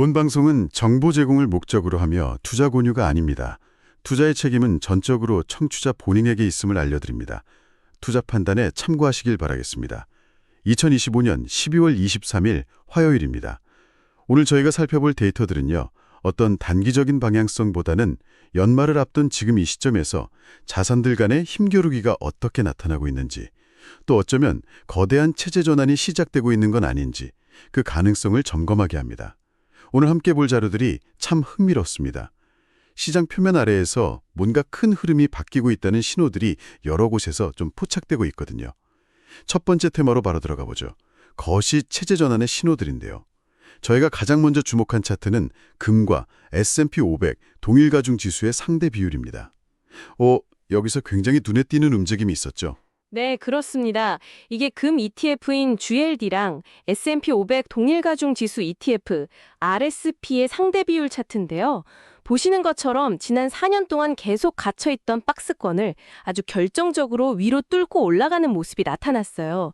본 방송은 정보 제공을 목적으로 하며 투자 권유가 아닙니다. 투자의 책임은 전적으로 청취자 본인에게 있음을 알려드립니다. 투자 판단에 참고하시길 바라겠습니다. 2025년 12월 23일 화요일입니다. 오늘 저희가 살펴볼 데이터들은요. 어떤 단기적인 방향성보다는 연말을 앞둔 지금 이 시점에서 자산들 간의 힘겨루기가 어떻게 나타나고 있는지, 또 어쩌면 거대한 체제 전환이 시작되고 있는 건 아닌지 그 가능성을 점검하게 합니다. 오늘 함께 볼 자료들이 참 흥미롭습니다. 시장 표면 아래에서 뭔가 큰 흐름이 바뀌고 있다는 신호들이 여러 곳에서 좀 포착되고 있거든요. 첫 번째 테마로 바로 들어가 보죠. 거시 체제 전환의 신호들인데요. 저희가 가장 먼저 주목한 차트는 금과 S&P 500 동일가중 지수의 상대 비율입니다. 어, 여기서 굉장히 눈에 띄는 움직임이 있었죠. 네, 그렇습니다. 이게 금 ETF인 GLD랑 S&P 500 동일가중 지수 ETF RSP의 상대 비율 차트인데요. 보시는 것처럼 지난 4년 동안 계속 갇혀있던 박스권을 아주 결정적으로 위로 뚫고 올라가는 모습이 나타났어요.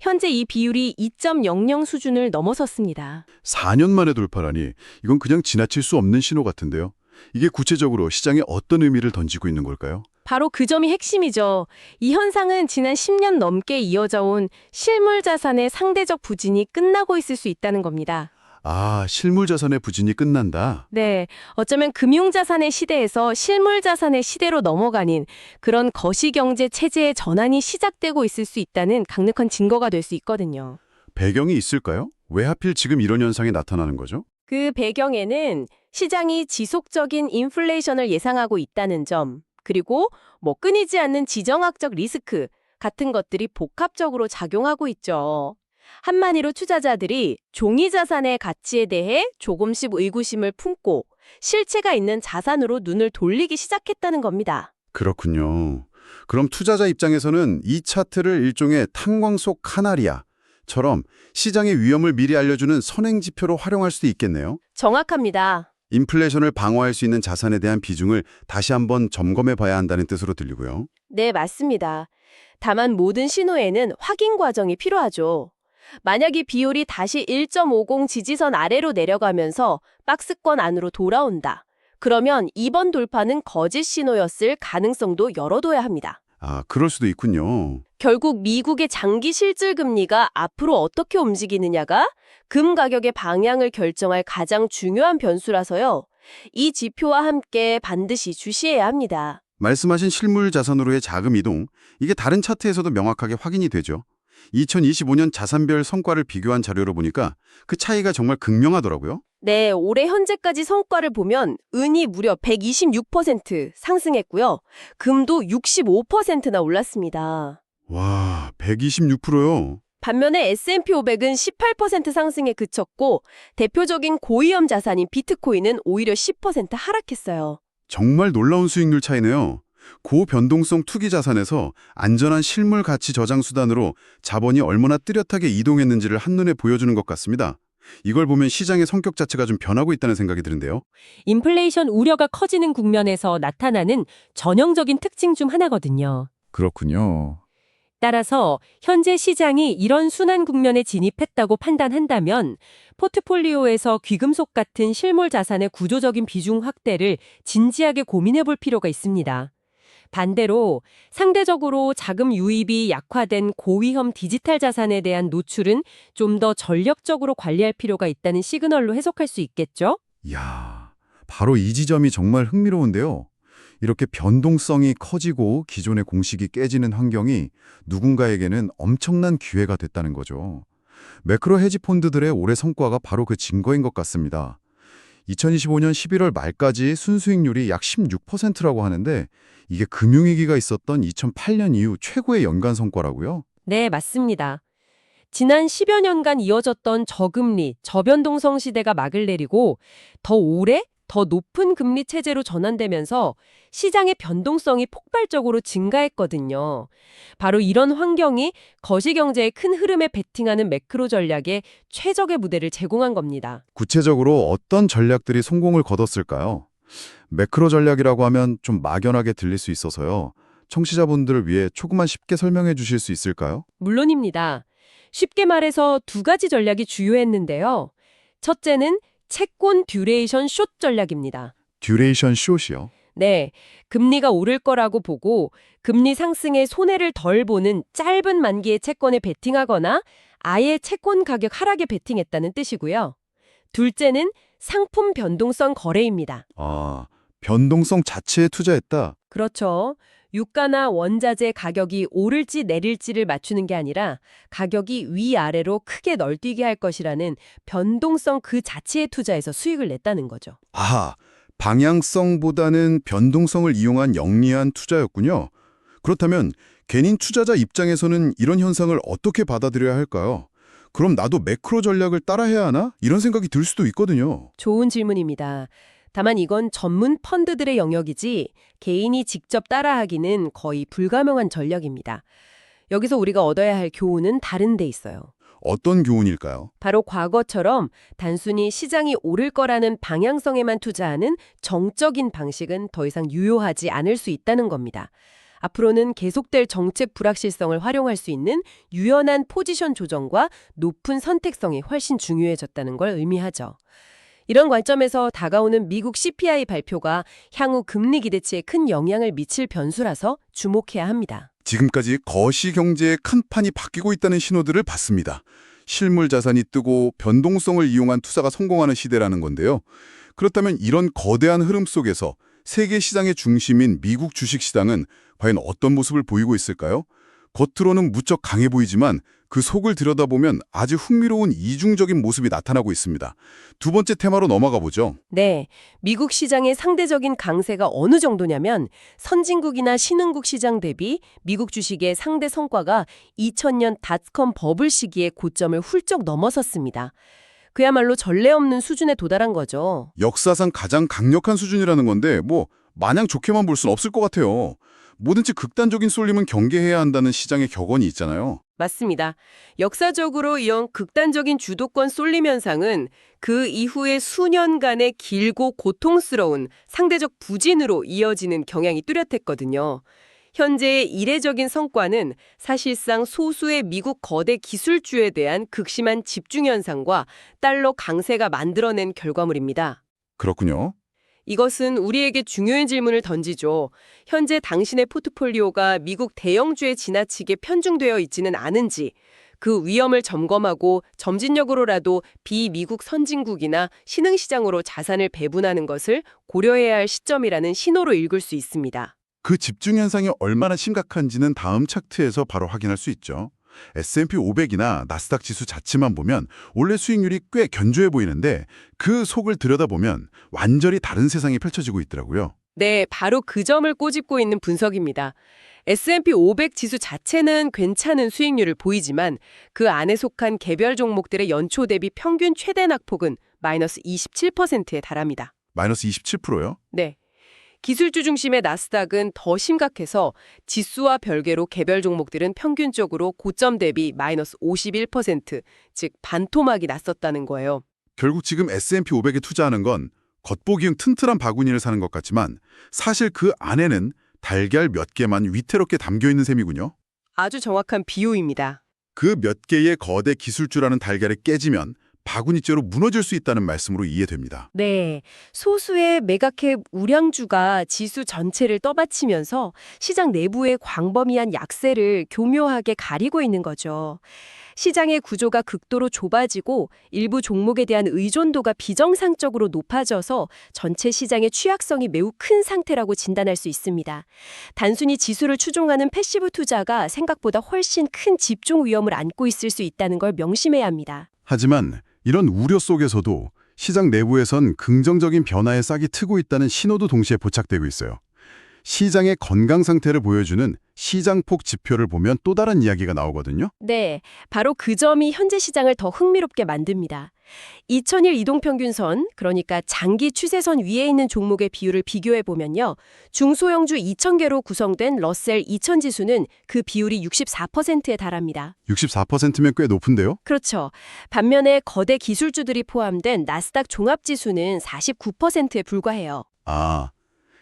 현재 이 비율이 2.00 수준을 넘어섰습니다. 4년 만에 돌파라니 이건 그냥 지나칠 수 없는 신호 같은데요. 이게 구체적으로 시장에 어떤 의미를 던지고 있는 걸까요? 바로 그 점이 핵심이죠. 이 현상은 지난 10년 넘게 이어져 온 실물 자산의 상대적 부진이 끝나고 있을 수 있다는 겁니다. 아, 실물 자산의 부진이 끝난다. 네, 어쩌면 금융 자산의 시대에서 실물 자산의 시대로 넘어가는 그런 거시경제 체제의 전환이 시작되고 있을 수 있다는 강력한 증거가 될 수 있거든요. 배경이 있을까요? 왜 하필 지금 이런 현상이 나타나는 거죠? 그 배경에는 시장이 지속적인 인플레이션을 예상하고 있다는 점, 그리고 뭐 끊이지 않는 지정학적 리스크 같은 것들이 복합적으로 작용하고 있죠. 한마디로 투자자들이 종이 자산의 가치에 대해 조금씩 의구심을 품고 실체가 있는 자산으로 눈을 돌리기 시작했다는 겁니다. 그렇군요. 그럼 투자자 입장에서는 이 차트를 일종의 탄광 속 카나리아처럼 시장의 위험을 미리 알려주는 선행 지표로 활용할 수도 있겠네요. 정확합니다. 인플레이션을 방어할 수 있는 자산에 대한 비중을 다시 한번 점검해 봐야 한다는 뜻으로 들리고요. 네, 맞습니다. 다만 모든 신호에는 확인 과정이 필요하죠. 만약 이 비율이 다시 1.50 지지선 아래로 내려가면서 박스권 안으로 돌아온다. 그러면 이번 돌파는 거짓 신호였을 가능성도 열어둬야 합니다. 아, 그럴 수도 있군요. 결국 미국의 장기 실질 금리가 앞으로 어떻게 움직이느냐가 금 가격의 방향을 결정할 가장 중요한 변수라서요. 이 지표와 함께 반드시 주시해야 합니다. 말씀하신 실물 자산으로의 자금 이동, 이게 다른 차트에서도 명확하게 확인이 되죠. 2025년 자산별 성과를 비교한 자료로 보니까 그 차이가 정말 극명하더라고요. 네, 올해 현재까지 성과를 보면 은이 무려 126% 상승했고요. 금도 65%나 올랐습니다. 와, 126%요. 반면에 S&P 500은 18% 상승에 그쳤고 대표적인 고위험 자산인 비트코인은 오히려 10% 하락했어요. 정말 놀라운 수익률 차이네요. 고변동성 투기 자산에서 안전한 실물 가치 저장 수단으로 자본이 얼마나 뚜렷하게 이동했는지를 한눈에 보여주는 것 같습니다. 이걸 보면 시장의 성격 자체가 좀 변하고 있다는 생각이 드는데요. 인플레이션 우려가 커지는 국면에서 나타나는 전형적인 특징 중 하나거든요. 그렇군요. 따라서 현재 시장이 이런 순환 국면에 진입했다고 판단한다면 포트폴리오에서 귀금속 같은 실물 자산의 구조적인 비중 확대를 진지하게 고민해 볼 필요가 있습니다. 반대로 상대적으로 자금 유입이 약화된 고위험 디지털 자산에 대한 노출은 좀 더 전력적으로 관리할 필요가 있다는 시그널로 해석할 수 있겠죠? 이야, 바로 이 지점이 정말 흥미로운데요. 이렇게 변동성이 커지고 기존의 공식이 깨지는 환경이 누군가에게는 엄청난 기회가 됐다는 거죠. 매크로 헤지 펀드들의 올해 성과가 바로 그 증거인 것 같습니다. 2025년 11월 말까지 순수익률이 약 16%라고 하는데 이게 금융위기가 있었던 2008년 이후 최고의 연간 성과라고요? 네, 맞습니다. 지난 10여 년간 이어졌던 저금리, 저변동성 시대가 막을 내리고 더 오래, 더 높은 금리 체제로 전환되면서 시장의 변동성이 폭발적으로 증가했거든요. 바로 이런 환경이 거시경제의 큰 흐름에 베팅하는 매크로 전략에 최적의 무대를 제공한 겁니다. 구체적으로 어떤 전략들이 성공을 거뒀을까요? 매크로 전략이라고 하면 좀 막연하게 들릴 수 있어서요. 청취자분들을 위해 조금만 쉽게 설명해 주실 수 있을까요? 물론입니다. 쉽게 말해서 두 가지 전략이 주요했는데요. 첫째는 채권 듀레이션 숏 전략입니다. 듀레이션 숏이요. 네, 금리가 오를 거라고 보고 금리 상승에 손해를 덜 보는 짧은 만기의 채권에 베팅하거나 아예 채권 가격 하락에 베팅했다는 뜻이고요. 둘째는 상품 변동성 거래입니다. 아, 변동성 자체에 투자했다. 그렇죠. 유가나 원자재 가격이 오를지 내릴지를 맞추는 게 아니라 가격이 위아래로 크게 널뛰게 할 것이라는 변동성 그 자체에 투자해서 수익을 냈다는 거죠. 아하, 방향성보다는 변동성을 이용한 영리한 투자였군요. 그렇다면 개인 투자자 입장에서는 이런 현상을 어떻게 받아들여야 할까요? 그럼 나도 매크로 전략을 따라해야 하나? 이런 생각이 들 수도 있거든요. 좋은 질문입니다. 다만 이건 전문 펀드들의 영역이지 개인이 직접 따라하기는 거의 불가능한 전략입니다. 여기서 우리가 얻어야 할 교훈은 다른 데 있어요. 어떤 교훈일까요? 바로 과거처럼 단순히 시장이 오를 거라는 방향성에만 투자하는 정적인 방식은 더 이상 유효하지 않을 수 있다는 겁니다. 앞으로는 계속될 정책 불확실성을 활용할 수 있는 유연한 포지션 조정과 높은 선택성이 훨씬 중요해졌다는 걸 의미하죠. 이런 관점에서 다가오는 미국 CPI 발표가 향후 금리 기대치에 큰 영향을 미칠 변수라서 주목해야 합니다. 지금까지 거시 경제의 큰 판이 바뀌고 있다는 신호들을 봤습니다. 실물 자산이 뜨고 변동성을 이용한 투자가 성공하는 시대라는 건데요. 그렇다면 이런 거대한 흐름 속에서 세계 시장의 중심인 미국 주식 시장은 과연 어떤 모습을 보이고 있을까요? 겉으로는 무척 강해 보이지만 그 속을 들여다보면 아주 흥미로운 이중적인 모습이 나타나고 있습니다. 두 번째 테마로 넘어가 보죠. 네, 미국 시장의 상대적인 강세가 어느 정도냐면 선진국이나 신흥국 시장 대비 미국 주식의 상대 성과가 2000년 닷컴 버블 시기의 고점을 훌쩍 넘어섰습니다. 그야말로 전례 없는 수준에 도달한 거죠. 역사상 가장 강력한 수준이라는 건데 뭐 마냥 좋게만 볼 순 없을 것 같아요. 뭐든지 극단적인 쏠림은 경계해야 한다는 시장의 격언이 있잖아요. 맞습니다. 역사적으로 이런 극단적인 주도권 쏠림 현상은 그 이후의 수년간의 길고 고통스러운 상대적 부진으로 이어지는 경향이 뚜렷했거든요. 현재의 이례적인 성과는 사실상 소수의 미국 거대 기술주에 대한 극심한 집중 현상과 달러 강세가 만들어낸 결과물입니다. 그렇군요. 이것은 우리에게 중요한 질문을 던지죠. 현재 당신의 포트폴리오가 미국 대형주에 지나치게 편중되어 있지는 않은지, 그 위험을 점검하고 점진력으로라도 비미국 선진국이나 신흥시장으로 자산을 배분하는 것을 고려해야 할 시점이라는 신호로 읽을 수 있습니다. 그 집중 현상이 얼마나 심각한지는 다음 차트에서 바로 확인할 수 있죠. S&P 500이나 나스닥 지수 자체만 보면 원래 수익률이 꽤 견조해 보이는데 그 속을 들여다보면 완전히 다른 세상이 펼쳐지고 있더라고요. 네, 바로 그 점을 꼬집고 있는 분석입니다. S&P 500 지수 자체는 괜찮은 수익률을 보이지만 그 안에 속한 개별 종목들의 연초 대비 평균 최대 낙폭은 마이너스 27%에 달합니다. 마이너스 27%요? 네. 기술주 중심의 나스닥은 더 심각해서 지수와 별개로 개별 종목들은 평균적으로 고점 대비 마이너스 51%, 즉 반토막이 났었다는 거예요. 결국 지금 S&P 500에 투자하는 건 겉보기엔 튼튼한 바구니를 사는 것 같지만 사실 그 안에는 달걀 몇 개만 위태롭게 담겨 있는 셈이군요. 아주 정확한 비유입니다. 그 몇 개의 거대 기술주라는 달걀이 깨지면 바구니째로 무너질 수 있다는 말씀으로 이해됩니다. 네, 소수의 메가캡 우량주가 지수 전체를 떠받치면서 시장 내부의 광범위한 약세를 교묘하게 가리고 있는 거죠. 시장의 구조가 극도로 좁아지고 일부 종목에 대한 의존도가 비정상적으로 높아져서 전체 시장의 취약성이 매우 큰 상태라고 진단할 수 있습니다. 단순히 지수를 추종하는 패시브 투자가 생각보다 훨씬 큰 집중 위험을 안고 있을 수 있다는 걸 명심해야 합니다. 하지만 이런 우려 속에서도 시장 내부에선 긍정적인 변화의 싹이 트고 있다는 신호도 동시에 포착되고 있어요. 시장의 건강 상태를 보여주는 시장폭 지표를 보면 또 다른 이야기가 나오거든요. 네, 바로 그 점이 현재 시장을 더 흥미롭게 만듭니다. 2000일 이동평균선, 그러니까 장기 추세선 위에 있는 종목의 비율을 비교해 보면요. 중소형주 2000개로 구성된 러셀 2000 지수는 그 비율이 64%에 달합니다. 64%면 꽤 높은데요? 그렇죠. 반면에 거대 기술주들이 포함된 나스닥 종합지수는 49%에 불과해요. 아,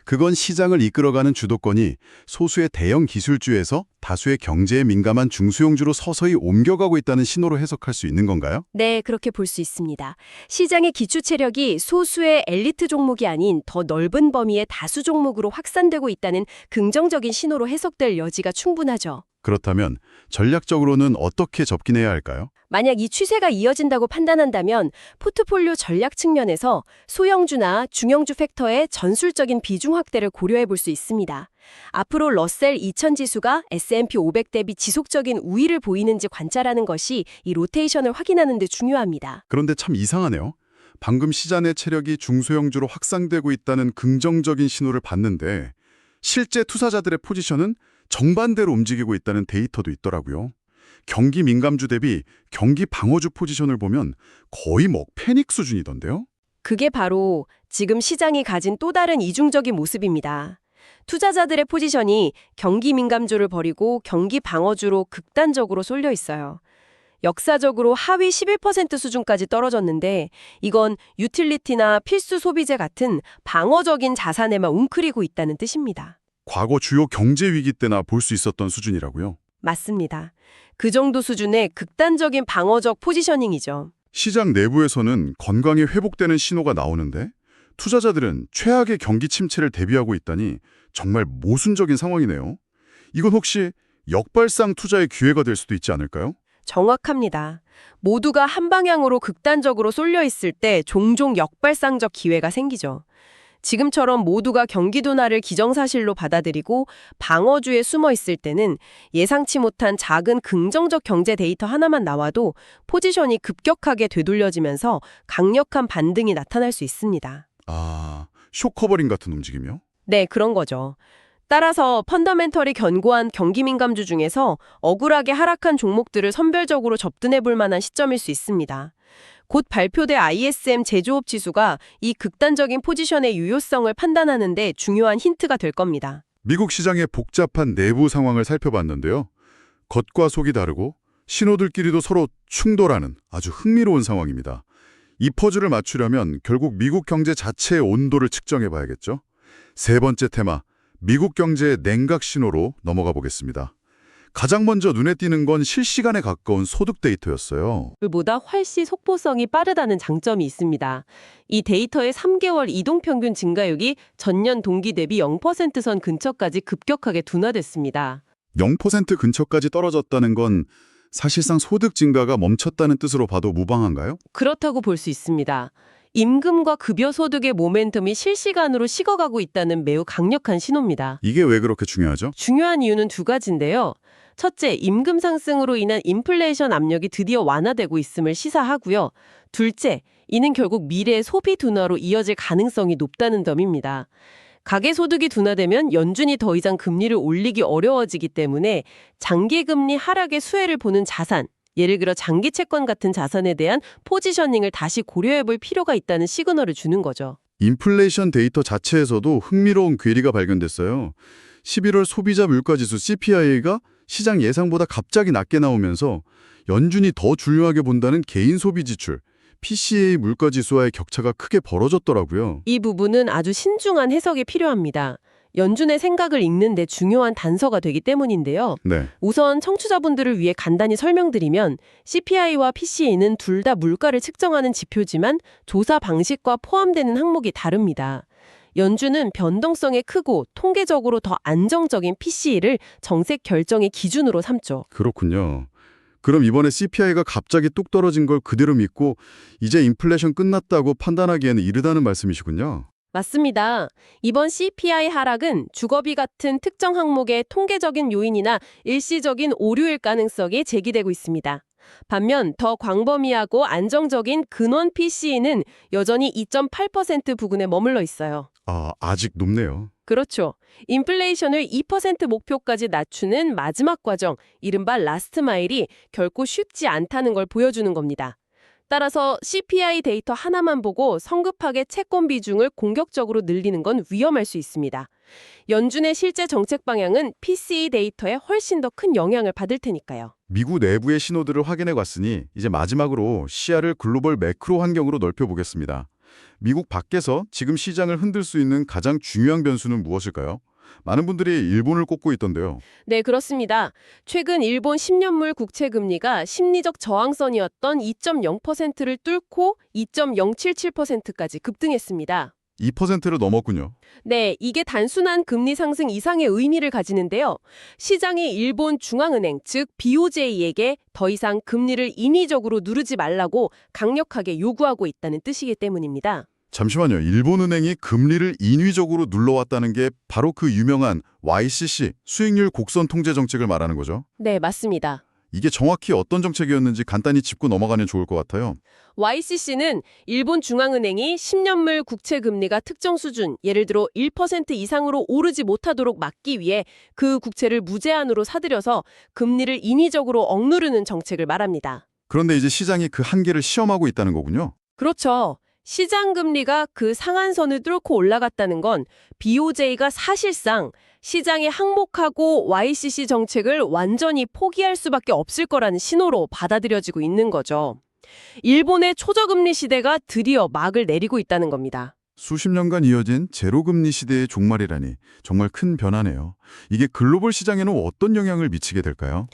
그건 시장을 이끌어가는 주도권이 소수의 대형 기술주에서 다수의 경제에 민감한 중소형주로 서서히 옮겨가고 있다는 신호로 해석할 수 있는 건가요? 네, 그렇게 볼 수 있습니다. 시장의 기초 체력이 소수의 엘리트 종목이 아닌 더 넓은 범위의 다수 종목으로 확산되고 있다는 긍정적인 신호로 해석될 여지가 충분하죠. 그렇다면 전략적으로는 어떻게 접근해야 할까요? 만약 이 추세가 이어진다고 판단한다면 포트폴리오 전략 측면에서 소형주나 중형주 팩터의 전술적인 비중 확대를 고려해 볼 수 있습니다. 앞으로 러셀 2000 지수가 S&P 500 대비 지속적인 우위를 보이는지 관찰하는 것이 이 로테이션을 확인하는 데 중요합니다. 그런데 참 이상하네요. 방금 시장의 체력이 중소형주로 확산되고 있다는 긍정적인 신호를 봤는데 실제 투자자들의 포지션은 정반대로 움직이고 있다는 데이터도 있더라고요. 경기 민감주 대비 경기 방어주 포지션을 보면 거의 뭐 패닉 수준이던데요. 그게 바로 지금 시장이 가진 또 다른 이중적인 모습입니다. 투자자들의 포지션이 경기 민감주를 버리고 경기 방어주로 극단적으로 쏠려 있어요. 역사적으로 하위 11% 수준까지 떨어졌는데 이건 유틸리티나 필수 소비재 같은 방어적인 자산에만 웅크리고 있다는 뜻입니다. 과거 주요 경제 위기 때나 볼 수 있었던 수준이라고요. 맞습니다. 그 정도 수준의 극단적인 방어적 포지셔닝이죠. 시장 내부에서는 건강이 회복되는 신호가 나오는데 투자자들은 최악의 경기 침체를 대비하고 있다니 정말 모순적인 상황이네요. 이건 혹시 역발상 투자의 기회가 될 수도 있지 않을까요? 정확합니다. 모두가 한 방향으로 극단적으로 쏠려 있을 때 종종 역발상적 기회가 생기죠. 지금처럼 모두가 경기 둔화를 기정사실로 받아들이고 방어주에 숨어 있을 때는 예상치 못한 작은 긍정적 경제 데이터 하나만 나와도 포지션이 급격하게 되돌려지면서 강력한 반등이 나타날 수 있습니다. 아, 쇼커버링 같은 움직임이요? 네, 그런 거죠. 따라서 펀더멘털이 견고한 경기 민감주 중에서 억울하게 하락한 종목들을 선별적으로 접근해 볼 만한 시점일 수 있습니다. 곧 발표될 ISM 제조업 지수가 이 극단적인 포지션의 유효성을 판단하는 데 중요한 힌트가 될 겁니다. 미국 시장의 복잡한 내부 상황을 살펴봤는데요. 겉과 속이 다르고 신호들끼리도 서로 충돌하는 아주 흥미로운 상황입니다. 이 퍼즐을 맞추려면 결국 미국 경제 자체의 온도를 측정해 봐야겠죠. 세 번째 테마, 미국 경제의 냉각 신호로 넘어가 보겠습니다. 가장 먼저 눈에 띄는 건 실시간에 가까운 소득 데이터였어요. 보다 훨씬 속보성이 빠르다는 장점이 있습니다. 이 데이터의 3개월 이동평균 증가율이 전년 동기 대비 0%선 근처까지 급격하게 둔화됐습니다. 0% 근처까지 떨어졌다는 건 사실상 소득 증가가 멈췄다는 뜻으로 봐도 무방한가요? 그렇다고 볼 수 있습니다. 임금과 급여 소득의 모멘텀이 실시간으로 식어가고 있다는 매우 강력한 신호입니다. 이게 왜 그렇게 중요하죠? 중요한 이유는 두 가지인데요. 첫째, 임금 상승으로 인한 인플레이션 압력이 드디어 완화되고 있음을 시사하고요. 둘째, 이는 결국 미래의 소비 둔화로 이어질 가능성이 높다는 점입니다. 가계 소득이 둔화되면 연준이 더 이상 금리를 올리기 어려워지기 때문에 장기 금리 하락의 수혜를 보는 자산, 예를 들어 장기 채권 같은 자산에 대한 포지셔닝을 다시 고려해 볼 필요가 있다는 시그널을 주는 거죠. 인플레이션 데이터 자체에서도 흥미로운 괴리가 발견됐어요. 11월 소비자 물가지수 CPI가 시장 예상보다 갑자기 낮게 나오면서 연준이 더 중요하게 본다는 개인 소비 지출, PCA 물가지수와의 격차가 크게 벌어졌더라고요. 이 부분은 아주 신중한 해석이 필요합니다. 연준의 생각을 읽는 데 중요한 단서가 되기 때문인데요. 네. 우선 청취자분들을 위해 간단히 설명드리면 CPI와 PCE는 둘 다 물가를 측정하는 지표지만 조사 방식과 포함되는 항목이 다릅니다. 연준은 변동성이 크고 통계적으로 더 안정적인 PCE를 정책 결정의 기준으로 삼죠. 그렇군요. 그럼 이번에 CPI가 갑자기 뚝 떨어진 걸 그대로 믿고 이제 인플레이션 끝났다고 판단하기에는 이르다는 말씀이시군요. 맞습니다. 이번 CPI 하락은 주거비 같은 특정 항목의 통계적인 요인이나 일시적인 오류일 가능성이 제기되고 있습니다. 반면 더 광범위하고 안정적인 근원 PCE는 여전히 2.8% 부근에 머물러 있어요. 아, 아직 높네요. 그렇죠. 인플레이션을 2% 목표까지 낮추는 마지막 과정, 이른바 라스트 마일이 결코 쉽지 않다는 걸 보여주는 겁니다. 따라서 CPI 데이터 하나만 보고 성급하게 채권 비중을 공격적으로 늘리는 건 위험할 수 있습니다. 연준의 실제 정책 방향은 PCE 데이터에 훨씬 더 큰 영향을 받을 테니까요. 미국 내부의 신호들을 확인해 봤으니 이제 마지막으로 시야를 글로벌 매크로 환경으로 넓혀 보겠습니다. 미국 밖에서 지금 시장을 흔들 수 있는 가장 중요한 변수는 무엇일까요? 많은 분들이 일본을 꼽고 있던데요. 네, 그렇습니다. 최근 일본 10년물 국채 금리가 심리적 저항선이었던 2.0%를 뚫고 2.077%까지 급등했습니다. 2%를 넘었군요. 네, 이게 단순한 금리 상승 이상의 의미를 가지는데요. 시장이 일본 중앙은행, 즉 BOJ에게 더 이상 금리를 인위적으로 누르지 말라고 강력하게 요구하고 있다는 뜻이기 때문입니다. 잠시만요. 일본은행이 금리를 인위적으로 눌러왔다는 게 바로 그 유명한 YCC 수익률 곡선 통제 정책을 말하는 거죠. 네, 맞습니다. 이게 정확히 어떤 정책이었는지 간단히 짚고 넘어가면 좋을 것 같아요. YCC는 일본 중앙은행이 10년물 국채 금리가 특정 수준, 예를 들어 1% 이상으로 오르지 못하도록 막기 위해 그 국채를 무제한으로 사들여서 금리를 인위적으로 억누르는 정책을 말합니다. 그런데 이제 시장이 그 한계를 시험하고 있다는 거군요. 그렇죠. 시장 금리가 그 상한선을 뚫고 올라갔다는 건 BOJ가 사실상 시장에 항목하고 YCC 정책을 완전히 포기할 수밖에 없을 거라는 신호로 받아들여지고 있는 거죠. 일본의 초저금리 시대가 드디어 막을 내리고 있다는 겁니다. 수십 년간 이어진 제로금리 시대의 종말이라니 정말 큰 변화네요. 이게 글로벌 시장에는 어떤 영향을 미치게 될까요?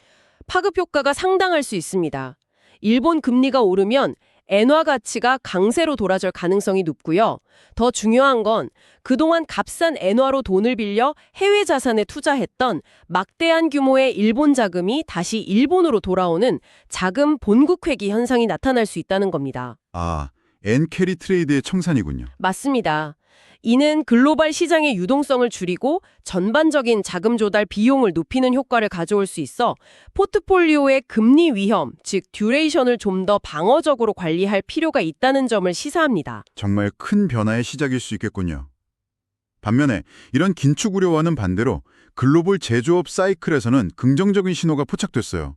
파급 효과가 상당할 수 있습니다. 일본 금리가 오르면 엔화 가치가 강세로 돌아설 가능성이 높고요. 더 중요한 건 그동안 값싼 엔화로 돈을 빌려 해외 자산에 투자했던 막대한 규모의 일본 자금이 다시 일본으로 돌아오는 자금 본국 회귀 현상이 나타날 수 있다는 겁니다. 아, 엔캐리 트레이드의 청산이군요. 맞습니다. 이는 글로벌 시장의 유동성을 줄이고 전반적인 자금 조달 비용을 높이는 효과를 가져올 수 있어 포트폴리오의 금리 위험, 즉 듀레이션을 좀 더 방어적으로 관리할 필요가 있다는 점을 시사합니다. 정말 큰 변화의 시작일 수 있겠군요. 반면에 이런 긴축 우려와는 반대로 글로벌 제조업 사이클에서는 긍정적인 신호가 포착됐어요.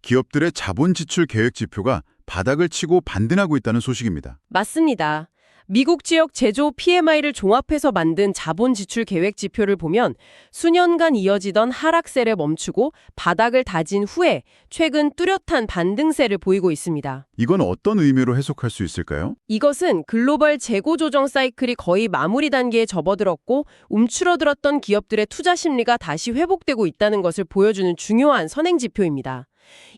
기업들의 자본 지출 계획 지표가 바닥을 치고 반등하고 있다는 소식입니다. 맞습니다. 미국 지역 제조 PMI를 종합해서 만든 자본 지출 계획 지표를 보면 수년간 이어지던 하락세를 멈추고 바닥을 다진 후에 최근 뚜렷한 반등세를 보이고 있습니다. 이건 어떤 의미로 해석할 수 있을까요? 이것은 글로벌 재고 조정 사이클이 거의 마무리 단계에 접어들었고 움츠러들었던 기업들의 투자 심리가 다시 회복되고 있다는 것을 보여주는 중요한 선행 지표입니다.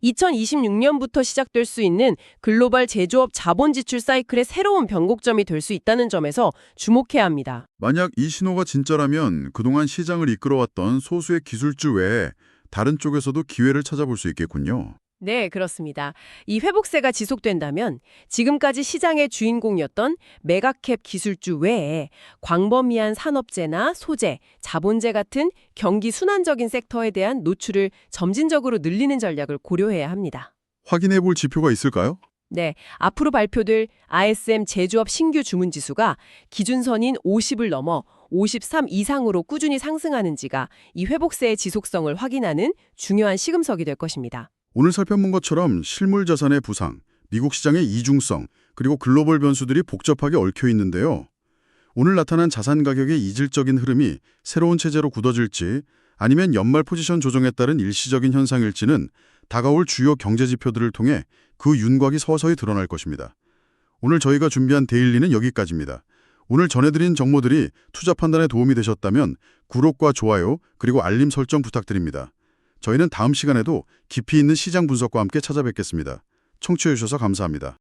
2026년부터 시작될 수 있는 글로벌 제조업 자본 지출 사이클의 새로운 변곡점이 될 수 있다는 점에서 주목해야 합니다. 만약 이 신호가 진짜라면 그동안 시장을 이끌어왔던 소수의 기술주 외에 다른 쪽에서도 기회를 찾아볼 수 있겠군요. 네, 그렇습니다. 이 회복세가 지속된다면 지금까지 시장의 주인공이었던 메가캡 기술주 외에 광범위한 산업재나 소재, 자본재 같은 경기 순환적인 섹터에 대한 노출을 점진적으로 늘리는 전략을 고려해야 합니다. 확인해 볼 지표가 있을까요? 네, 앞으로 발표될 ISM 제조업 신규 주문 지수가 기준선인 50을 넘어 53 이상으로 꾸준히 상승하는지가 이 회복세의 지속성을 확인하는 중요한 시금석이 될 것입니다. 오늘 살펴본 것처럼 실물 자산의 부상, 미국 시장의 이중성, 그리고 글로벌 변수들이 복잡하게 얽혀 있는데요. 오늘 나타난 자산 가격의 이질적인 흐름이 새로운 체제로 굳어질지 아니면 연말 포지션 조정에 따른 일시적인 현상일지는 다가올 주요 경제 지표들을 통해 그 윤곽이 서서히 드러날 것입니다. 오늘 저희가 준비한 데일리는 여기까지입니다. 오늘 전해드린 정보들이 투자 판단에 도움이 되셨다면 구독과 좋아요 그리고 알림 설정 부탁드립니다. 저희는 다음 시간에도 깊이 있는 시장 분석과 함께 찾아뵙겠습니다. 청취해주셔서 감사합니다.